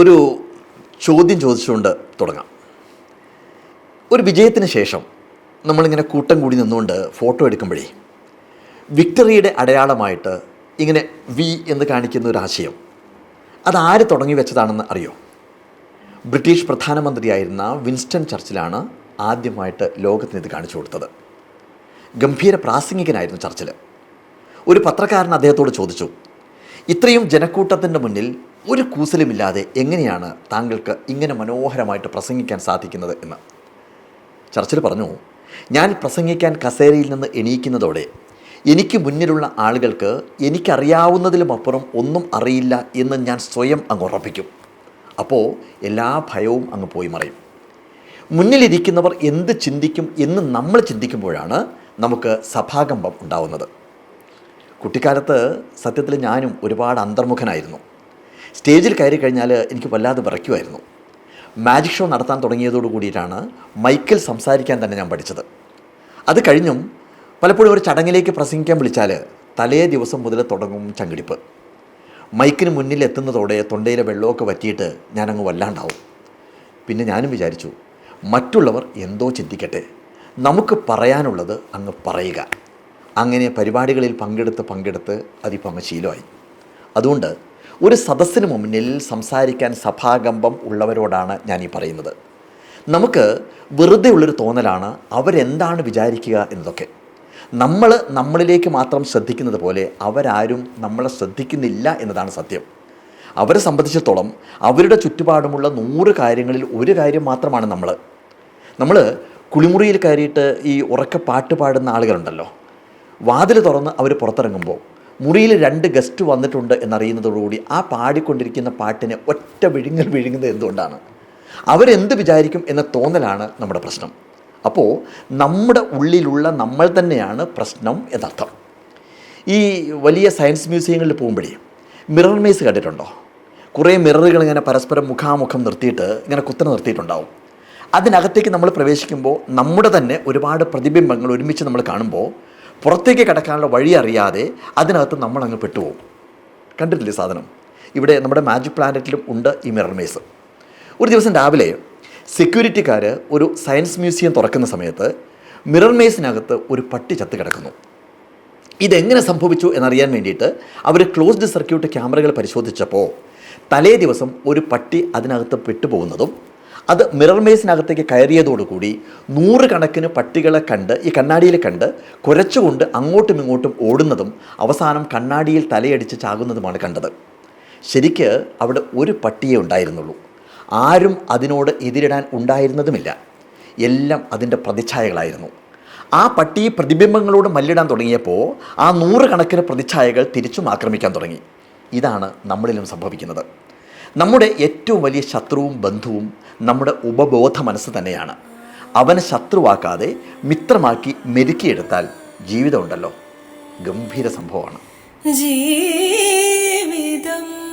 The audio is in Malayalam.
ഒരു ചോദ്യം ചോദിച്ചുകൊണ്ട് തുടങ്ങാം. ഒരു വിജയത്തിന് ശേഷം നമ്മളിങ്ങനെ കൂട്ടം കൂടി നിന്നുകൊണ്ട് ഫോട്ടോ എടുക്കുമ്പോഴേ വിക്ടറിയുടെ അടയാളമായിട്ട് ഇങ്ങനെ വി എന്ന് കാണിക്കുന്ന ഒരു ആശയം. അതാര് തുടങ്ങി വെച്ചതാണെന്ന് അറിയോ? ബ്രിട്ടീഷ് പ്രധാനമന്ത്രിയായിരുന്ന വിൻസ്റ്റൺ ചർച്ചിലാണ് ആദ്യമായിട്ട് ലോകത്തിന് ഇത് കാണിച്ചു കൊടുത്തത്. ഗംഭീര പ്രാസംഗികനായിരുന്നു ചർച്ചിൽ ഒരു പത്രക്കാരൻ അദ്ദേഹത്തോട് ചോദിച്ചു ഇത്രയും ജനക്കൂട്ടത്തിന്റെ മുന്നിൽ ഒരു കൂസലുമില്ലാതെ എങ്ങനെയാണ് താങ്കൾക്ക് ഇങ്ങനെ മനോഹരമായിട്ട് പ്രസംഗിക്കാൻ സാധിക്കുന്നത് എന്ന്? ചർച്ചിൽ പറഞ്ഞു ഞാൻ പ്രസംഗിക്കാൻ കസേരയിൽ നിന്ന് എണീക്കുന്നതോടെ എനിക്ക് മുന്നിലുള്ള ആളുകൾക്ക് എനിക്കറിയാവുന്നതിലും അപ്പുറം ഒന്നും അറിയില്ല എന്ന് ഞാൻ സ്വയം അങ്ങ് ഉറപ്പിക്കും. അപ്പോൾ എല്ലാ ഭയവും അങ്ങ് പോയി മറയും. മുന്നിലിരിക്കുന്നവർ എന്ത് ചിന്തിക്കും എന്ന് നമ്മൾ ചിന്തിക്കുമ്പോഴാണ് നമുക്ക് സഭാകമ്പം ഉണ്ടാവുന്നത്. കുട്ടിക്കാലത്ത് സത്യത്തിൽ ഞാനും ഒരുപാട് അന്തർമുഖനായിരുന്നു. സ്റ്റേജിൽ കയറി കഴിഞ്ഞാൽ എനിക്ക് വല്ലാതെ വിറയ്ക്കുമായിരുന്നു. മാജിക് ഷോ നടത്താൻ തുടങ്ങിയതോടു കൂടിയിട്ടാണ് മൈക്കിൽ സംസാരിക്കാൻ തന്നെ ഞാൻ പഠിച്ചത്. അത് കഴിഞ്ഞും പലപ്പോഴും ഒരു ചടങ്ങിലേക്ക് പ്രസംഗിക്കാൻ വിളിച്ചാൽ തലേ ദിവസം മുതൽ തുടങ്ങും ചങ്കിടിപ്പ്. മൈക്കിന് മുന്നിൽ എത്തുന്നതോടെ തൊണ്ടയിലെ വെള്ളമൊക്കെ വറ്റിയിട്ട് ഞാനങ്ങ് വല്ലാണ്ടാവും. പിന്നെ ഞാനും വിചാരിച്ചു മറ്റുള്ളവർ എന്തോ ചിന്തിക്കട്ടെ. നമുക്ക് പറയാനുള്ളത് അങ്ങ് പറയുക. അങ്ങനെ പരിപാടികളിൽ പങ്കെടുത്ത് പങ്കെടുത്ത് അതിപ്പം ശീലമായി. അതുകൊണ്ട് ഒരു സദസ്സിന് മുന്നിൽ സംസാരിക്കാൻ സഭാകമ്പം ഉള്ളവരോടാണ് ഞാൻ ഈ പറയുന്നത്. നമുക്ക് വെറുതെ ഉള്ളൊരു തോന്നലാണ് അവരെന്താണ് വിചാരിക്കുക എന്നതൊക്കെ. നമ്മൾ നമ്മളിലേക്ക് മാത്രം ശ്രദ്ധിക്കുന്നത് പോലെ അവരാരും നമ്മളെ ശ്രദ്ധിക്കുന്നില്ല എന്നതാണ് സത്യം. അവരെ സംബന്ധിച്ചിടത്തോളം അവരുടെ ചുറ്റുപാടുമുള്ള നൂറ് കാര്യങ്ങളിൽ ഒരു കാര്യം മാത്രമാണ് നമ്മൾ നമ്മൾ കുളിമുറിയിൽ കയറിയിട്ട് ഈ ഉറക്കെ പാട്ട് പാടുന്ന ആളുകളുണ്ടല്ലോ. വാതിൽ തുറന്ന് അവർ പുറത്തിറങ്ങുമ്പോൾ മുറിയിൽ രണ്ട് ഗസ്റ്റ് വന്നിട്ടുണ്ട് എന്നറിയുന്നതോടുകൂടി ആ പാടിക്കൊണ്ടിരിക്കുന്ന പാട്ടിനെ ഒറ്റ വിഴുങ്ങൽ വിഴുങ്ങുന്നത് എന്തുകൊണ്ടാണ്? അവരെന്ത് വിചാരിക്കും എന്ന തോന്നലാണ് നമ്മുടെ പ്രശ്നം. അപ്പോൾ നമ്മുടെ ഉള്ളിലുള്ള നമ്മൾ തന്നെയാണ് പ്രശ്നം എന്നർത്ഥം. ഈ വലിയ സയൻസ് മ്യൂസിയങ്ങളിൽ പോകുമ്പോഴേ മിറർ മേസ് കണ്ടിട്ടുണ്ടോ? കുറേ മിററുകൾ ഇങ്ങനെ പരസ്പരം മുഖാമുഖം നിർത്തിയിട്ട് ഇങ്ങനെ കുത്തനെ നിർത്തിയിട്ടുണ്ടാവും. അതിനകത്തേക്ക് നമ്മൾ പ്രവേശിക്കുമ്പോൾ നമ്മുടെ തന്നെ ഒരുപാട് പ്രതിബിംബങ്ങൾ ഒരുമിച്ച് നമ്മൾ കാണുമ്പോൾ പുറത്തേക്ക് കിടക്കാനുള്ള വഴി അറിയാതെ അതിനകത്ത് നമ്മൾ അങ്ങ് പെട്ടുപോകും. കണ്ടിട്ടില്ലേ സാധനം? ഇവിടെ നമ്മുടെ മാജിക് പ്ലാനറ്റിലും ഉണ്ട് ഈ മിറർ മേസ് ഒരു ദിവസം രാവിലെ സെക്യൂരിറ്റിക്കാർ ഒരു സയൻസ് മ്യൂസിയം തുറക്കുന്ന സമയത്ത് മിറർ മേസിനകത്ത് ഒരു പട്ടി ചത്ത് കിടക്കുന്നു. ഇതെങ്ങനെ സംഭവിച്ചു എന്നറിയാൻ വേണ്ടിയിട്ട് അവർ ക്ലോസ്ഡ് സർക്യൂട്ട് ക്യാമറകൾ പരിശോധിച്ചപ്പോൾ തലേ ദിവസം ഒരു പട്ടി അതിനകത്ത് പെട്ടുപോകുന്നതും അത് മിറർ മേസിനകത്തേക്ക് കയറിയതോടുകൂടി നൂറുകണക്കിന് പട്ടികളെ കണ്ട് ഈ കണ്ണാടിയിൽ കണ്ട് കുരച്ചുകൊണ്ട് അങ്ങോട്ടും ഇങ്ങോട്ടും ഓടുന്നതും അവസാനം കണ്ണാടിയിൽ തലയടിച്ച് ചാകുന്നതുമാണ് കണ്ടത്. ശരിക്ക് അവിടെ ഒരു പട്ടിയെ ഉണ്ടായിരുന്നുള്ളൂ. ആരും അതിനോട് എതിരിടാൻ ഉണ്ടായിരുന്നതുമില്ല. എല്ലാം അതിന്റെ പ്രതിച്ഛായകളായിരുന്നു. ആ പട്ടി പ്രതിബിംബങ്ങളോട് മല്ലിടാൻ തുടങ്ങിയപ്പോൾ ആ നൂറുകണക്കിന് പ്രതിച്ഛായകൾ തിരിച്ചും ആക്രമിക്കാൻ തുടങ്ങി. ഇതാണ് നമ്മളിലും സംഭവിക്കുന്നത്. നമ്മുടെ ഏറ്റവും വലിയ ശത്രുവും ബന്ധുവും നമ്മുടെ ഉപബോധ മനസ്സ് തന്നെയാണ്. അവനെ ശത്രുവാക്കാതെ മിത്രമാക്കി മെരുക്കിയെടുത്താൽ ജീവിതമുണ്ടല്ലോ. ഗംഭീര സംഭവമാണ്. ജീവിതം